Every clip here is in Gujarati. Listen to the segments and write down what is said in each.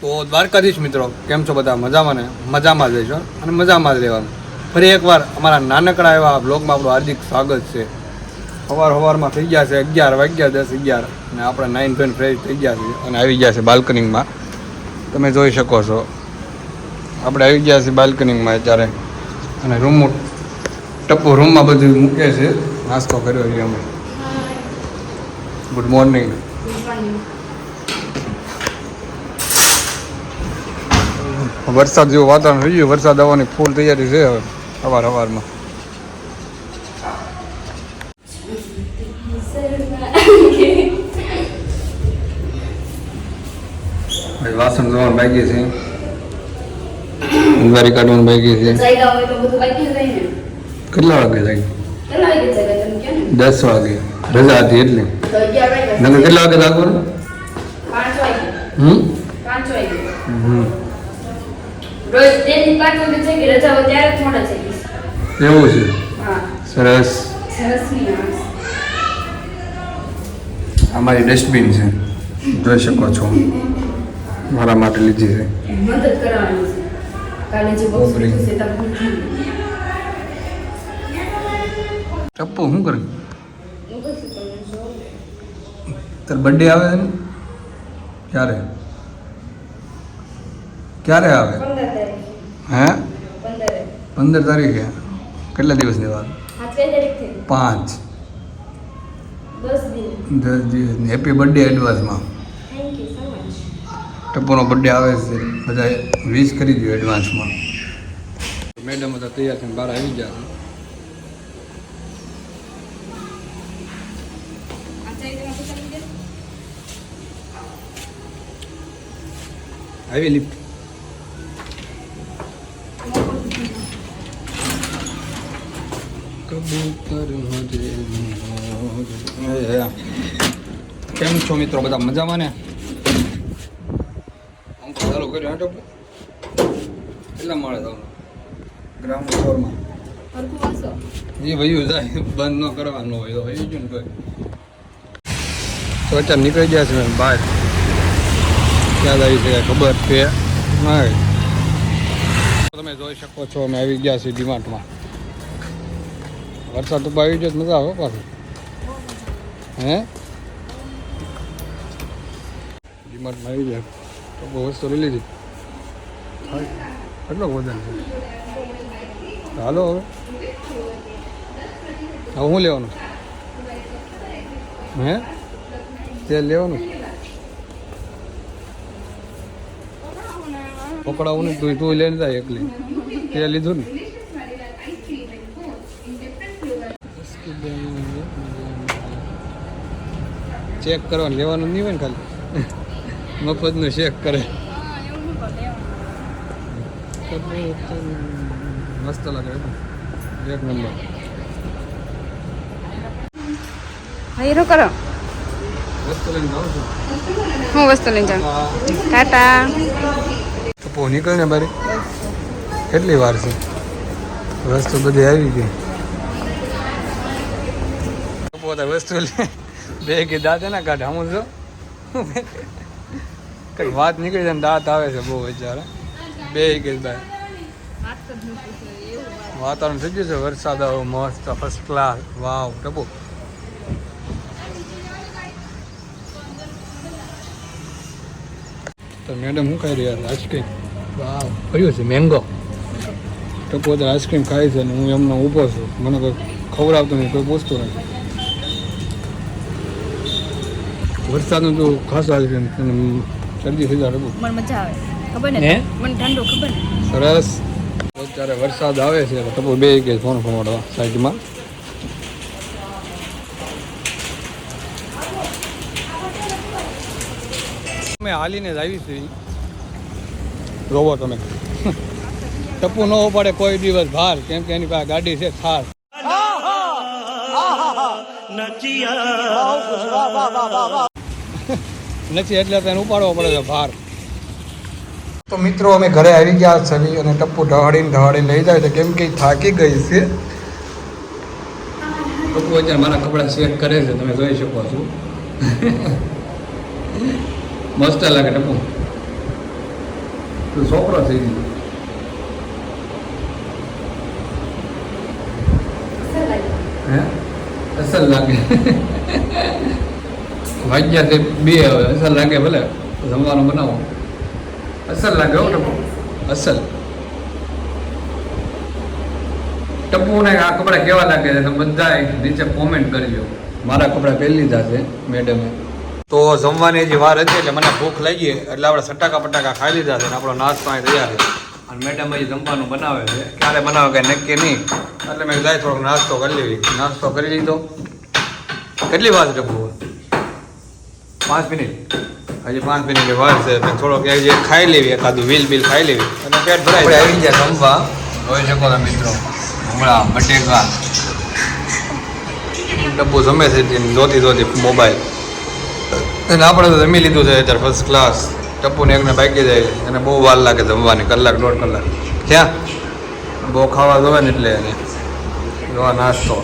તો દ્વારકાધીશ મિત્રો. કેમ છો બધા? મજામાં ને? મજામાં જ રહેશો અને મજામાં જ રહેવાનું. ફરી એકવાર અમારા નાનકડા એવા બ્લોગમાં આપણું હાર્દિક સ્વાગત છે. સવાર સવારમાં થઈ ગયા છે અગિયાર વાગ્યા દસ અગિયાર. અને આપણે નાઇન ધોઈને ફ્રેશ થઈ ગયા છે અને આવી ગયા છે બાલ્કનિંગમાં તમે જોઈ શકો છો. આપણે આવી ગયા છીએ બાલ્કનિંગમાં અત્યારે. અને રૂમ ટપ્પો રૂમમાં બધું મૂકે છે. નાસ્તો કર્યો છે અમે. ગુડ મોર્નિંગ વરસાદ જેવું વાતાવરણ થઈ ગયું. વરસાદ આવવાની ફૂલ તૈયારી છે હવે અવાર અવારમાં વાસણ ધોવાનું બાકી છે. ઉંગારી કાઢવાનું બાકી છે. કેટલા વાગે જાય કેટલા વાગે જાયગા તમે કહો ને? દસ વાગે. રજા હતી એટલે. નકર કેટલા વાગે લાગવાનું? હમ? હમ. રોજ ડેલી પાંચ વાગે છે કે રજા હોય ત્યારે જ મોડા થઈ ગઈ. એવું છે? સરસ. સરસ અમારી ડસ્ટબિન છે. જોઈ શકો છો. મારા માટે લીધી છે. મદદ કરવાની છે. કાલે જે બહુ છે ટપ્પુ શું કરે. તાર બર્થડે આવે છે ને? ક્યારે? ક્યારે આવે? હે? પંદર. તારીખે? કેટલા દિવસની વાત? પાંચ. દસ દિવસની હેપી બર્થડે એડવાન્સમાં ટપ્પુનો બર્થડે આવે છે. બધા વિશ કરી દો એડવાન્સમાં મેડમ હતા તૈયાર થઈને બહાર આવી ગયા છે આવી લિફ્ટ કબૂતર હજે મોર. કેમ છો મિત્રો? બધા મજામાં ને? ચાલુ કર્યો હાટો કેટલા માળે તમે ગ્રાઉન્ડ ફ્લોરમાં એ વયું જાય બંધ ન કરવાનું હોય તો વયું જ ને કોઈ. તો અત્યારે નીકળી ગયા છે બહાર. ક્યાં આવી છે ખબર છે? તમે જોઈ શકો છો અમે આવી ગયા છીએ ડીમાર્ટમાં. વરસાદ તો આવી ગયો મજા આવે પાછું. હે? ડીમાર્ટમાં આવી ગયા. તો બહુ વસ્તુ લઈ લીધી. કેટલો વજન છે? હાલો હવે. હવે હું લેવાનું? હે? તેલ લેવાનું? પકડાવું નહીં તું તું લઈને જાય એકલી. તે લીધું ને? ચેક કરવાનું લેવાનું નહીં હોય ને ખાલી? મફતનું ચેક કરે. મસ્ત લાગે એક નંબર. હીરો કરો. હું વસ્તુ લઈને જાઉં. ટાટા. તો પો નીકળ ને બારી? કેટલી વાર છે? વસ્તુ બધી આવી ગઈ. પોતા વસ્તુ લે. બે કે દાંત એના કાઢ હું છો કઈ વાત નીકળી જાય દાંત આવે છે બહુ વિચારા બે કે બાય વાતાવરણ થઈ ગયું છે, વરસાદ આવો મસ્ત ફર્સ્ટ ક્લાસ વાવ ટપુ તો મેડમ શું ખાઈ રહ્યા છે? આઈસ્ક્રીમ વાવ કયું છે મેંગો તો આઈસ્ક્રીમ ખાય છે અને હું એમનો ઊભો છું. મને કોઈ ખવડાવતો નહીં, કોઈ પૂછતું નથી. વરસાદનું તો ખાસ અને શરદી થઈ જાય મને મજા આવે. ખબર ને? મને ઠંડો ખબર. સરસ. અત્યારે વરસાદ આવે છે તો બે કે ફોન ફોડવા સાઈડમાં. અમે હાલીને જ આવી છીએ. જોવો તમે. ટપુ ન પડે કોઈ દિવસ બહાર કેમ કે એની પાસે ગાડી છે થાર નથી એટલે તેને ઉપાડવો પડે છે ભાર. તો મિત્રો અમે ઘરે આવી ગયા છે અને ટપ્પુ ઢહાડીને ઢહાડીને લઈ જાય છે. કેમ કે થાકી ગઈ છે. ટપ્પુ અત્યારે મારા કપડાં ચેક કરે છે તમે જોઈ શકો છો. મસ્ત લાગે ટપ્પુ. તું છોકરો થઈ ગયો હે? અસલ લાગે. વાગ્યા બે હવે અસલ લાગે ભલે, જમવાનું બનાવો. અસર લાગે હો ટપુ. અસલ ટપુને આ કપડાં કેવા લાગે છે? તમે બધા નીચે કોમેન્ટ કરજો. મારા કપડાં પહેરી લીધા છે મેડમે તો જમવાની હજી વાર હતી એટલે મને ભૂખ લાગી, એટલે આપણે સટાકા પટાકા ખાઈ લીધા છે અને આપણો નાસ્તો અહીં તૈયાર છે. અને મેડમ હજી જમવાનું બનાવે છે. ક્યારે બનાવે કંઈ નક્કી નહીં. એટલે મેં જાય થોડોક નાસ્તો કરી લેવી. નાસ્તો કરી લીધો. કેટલી વાર ટપુ? પાંચ મિનિટ. હજી પાંચ મિનિટ વાર છે થોડોક ખાઈ લેવી એકાદું વીલ બિલ ખાઈ લેવી. અને પેટ ભરાય આવી ગયા જમવા. જોઈ શકો તમે મિત્રો હમણાં બટેકા. ડબ્બો જમે છે જોતી જોતી મોબાઈલ. અને આપણે તો જમી લીધું છે અત્યારે ફર્સ્ટ ક્લાસ ટપ્પુને એકને બાકી જાય અને બહુ વાર લાગે જમવાની કલાક દોઢ કલાક. ક્યાં? બહુ ખાવા જોવે ને એટલે એને. જોવા નાસ્તો.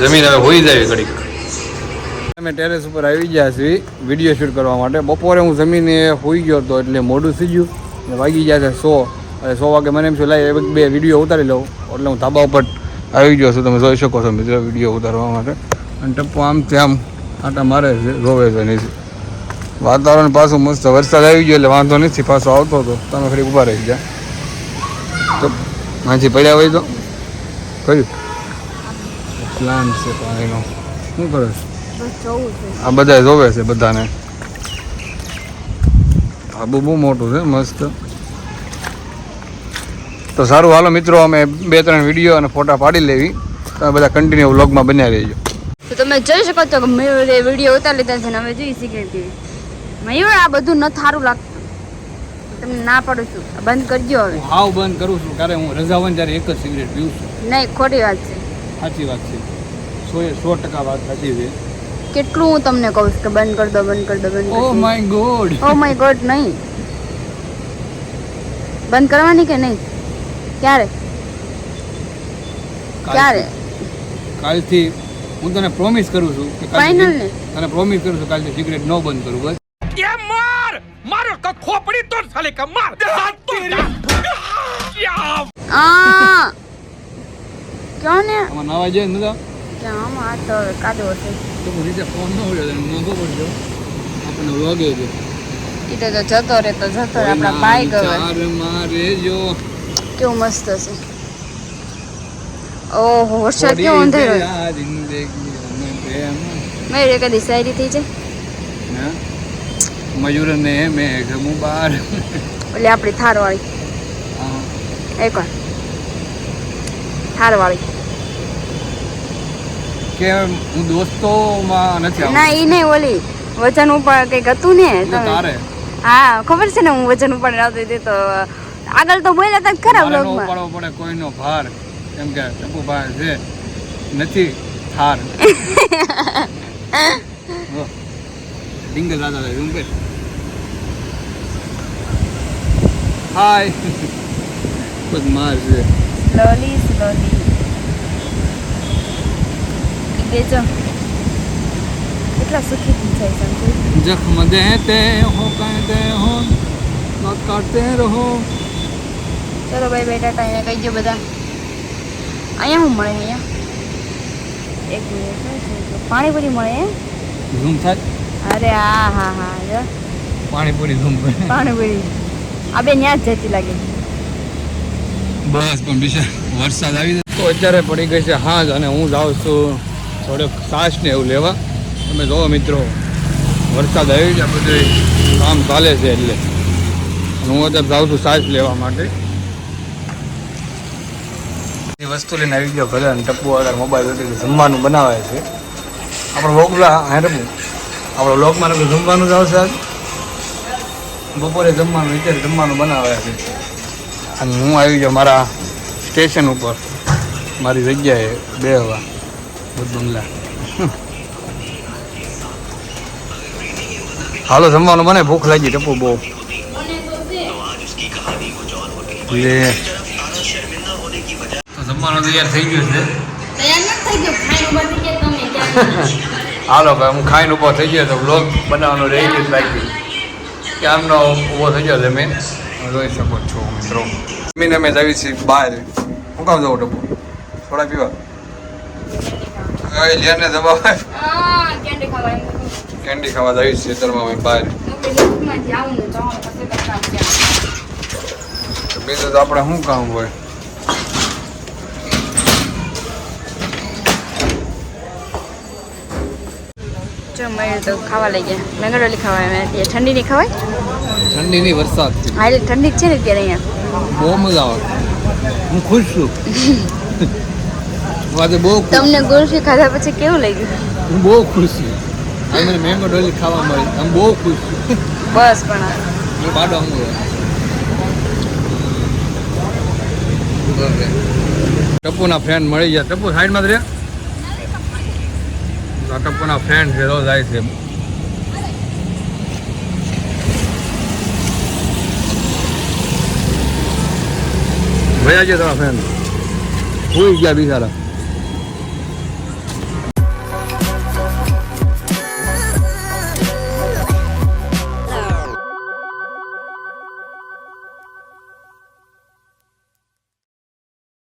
જમીન હવે હોઈ જાય ઘડીક. અમે ટેરેસ ઉપર આવી ગયા છીએ વીડિયો શૂટ કરવા માટે. બપોરે હું જમીને હોઈ ગયો હતો એટલે મોડું થઈ ગયું. અને વાગી ગયા છે સો. અને સો વાગે મને એમ છે લાઈ એક બે વીડિયો ઉતારી લઉં. એટલે હું ધાબા ઉપર આવી ગયો છું. તમે જોઈ શકો છો મિત્રો વીડિયો ઉતારવા માટે. અને ટપ્પો આમ આમ આટા મારે છે, રોવે છે નહીં વાતાવરણ પાછું મસ્ત વરસાદ આવી ગયો એટલે વાંધો નથી, પાછો આવતો હતો. તમે ફરી ઊભા રહી ગયા. તો માંથી પડ્યા હોય તો? કયું પ્લાન છે પાણીનો શું કરે છે? આ બધા જોવે છે બધાને. આબુ બહુ મોટું છે મસ્ત. તો સારું હાલો મિત્રો અમે બે ત્રણ વીડિયો અને ફોટા પાડી લેવી. તમે બધા કન્ટિન્યુ વ્લોગમાં બન્યા રહેજો. તો તમે જોઈ શકો છો કે મયુરે વીડિયો ઉતારી લીધા છે ને હવે જોઈ શીખી પીવી મયુર આ બધું ન સારું લાગતું. તમને ના પાડું છું. બંધ કરજો હવે. હાવ બંધ કરું છું. કારણ હું રજા હોય ત્યારે એક જ સિગરેટ પીવું છું. નહીં ખોટી વાત છે. સાચી વાત છે. સો એ સો ટકા વાત સાચી છે. કેટલું હું તમને કહું છું કે બંધ કરી દો બંધ કરી દો બંધ oh my God oh my God નહીં. બંધ કરવાની કે નહીં? ક્યારે? ક્યારે? કાલથી હું તને પ્રોમિસ કરું છું કે ફાઇનલ ને? તને પ્રોમિસ કરું છું કાલથી સિગરેટ ન બંધ કરું બસ. કે માર! મારો ક ખોપડી તોડ સાલે ક માર! આ ક્યાં ને આમાં નાવા જાય ને ક્યાં આમાં આ તો કાદો હશે તો રીતે ફોન ન હોય તને મોંઘો પડજો. આપણને વ્લોગે છે. ઈ તો જતો રે તો જતો રે આપણા બાઈક હવે ચાર મારે જો કેવું મસ્ત છે. ઓહો વરસાદ કેવો અંધેરો. મેં કદી શાયરી થઈ છે? મયુર ને મેઘ મુબાર એટલે આપણી થાર વાળી એક વાર. થાર વાળી. કે હું દોસ્તોમાં નથી ના એ નહીં ઓલી વજન ઉપર કંઈક હતું ને તારે? હા ખબર છે ને હું વજન ઉપર આવતી હતી તો આગળ તો બોલ્યા હતા ખરા બ્લોગમાં ઉપાડવો પડે કોઈનો ભાર. કેમ કે ટપુભાઈ છે નથી થાર. ડિંગલ દાદા રૂમ પર. હાય. બસ માર છે lodi. Ibejo. કેટલા સુખી થઈ સમજો જખમ દેતે હો કહેતે હો નોટ કાઢતે રહો ચલો ભાઈ બેટા ટાઈમ કહી દો બધા અહીંયા હું મળે અહીંયા એક મિનિટ પાણીપુરી મળે ઝૂમ થાય અરે હા હા હા પાણીપુરી ઝૂમ પાણીપુરી આ બે ન્યા જ જતી લાગે બસ પણ બીજા વરસાદ આવી જાય. તો અત્યારે પડી ગઈ છે હાજ અને હું જાઉં છું થોડોક સાસ ને એવું લેવા. તમે જોવો મિત્રો વરસાદ આવી જાય બધું કામ ચાલે છે એટલે. હું અત્યારે જાઉં છું સાસ લેવા માટે. એ વસ્તુ લઈને આવી ગયો ઘરે અને ટપ્પુ આગળ મોબાઈલ વધી જમવાનું બનાવે છે. આપણો વોગલા હા ટપ્પુ આપણો લોકમાં જમવાનું જ આવશે આજ. બપોરે જમવાનું અત્યારે જમવાનું બનાવે છે. અને હું આવી ગયો મારા સ્ટેશન ઉપર. મારી જગ્યાએ બે હવા. બંગલા. હાલો જમવાનું મને ભૂખ લાગી ટપુ બહુ. લે. જમવાનું તૈયાર થઈ ગયું છે. હાલો ભાઈ હું ખાઈને ઊભો થઈ ગયો તો બ્લોગ બનાવવાનું રહી ગયું કે આમનો ઊભો થઈ ગયો જમીન જોઈ શકો છો મિત્રો. જમીન અમે જઈએ છીએ બહાર. હું કામ જવું ડબ્બો? થોડા પીવા. હવે લેને દબાવાય કેન્ડી ખાવા જવી છે છીએ ખેતરમાં અમે બહાર. બીજું તો આપણે શું કામ હોય? તો ખાવા લઈ ગયા. મેંગડોલી ખાવા એમ ઠંડી નહીં ખવાય? વરસાદ. હા એટલે ઠંડી છે ને અત્યારે અહીંયા. બહુ મજા આવે. હું ખુશ છું. આજે બહુ તમને ગુલફી ખાધા પછી કેવું લાગ્યું? હું બહુ ખુશ છું. મને મેંગો ડોલી ખાવા મળી. હું બહુ ખુશ છું. બસ પણ આ. હું બાડો ટપ્પુના ફ્રેન્ડ મળી ગયા. ટપુ સાઈડમાં જ રે આ ફેન છે રોજ જાય છે. ભયા છે તમારા ફ્રેન્ડ ભૂઈ ગયા બિચારા.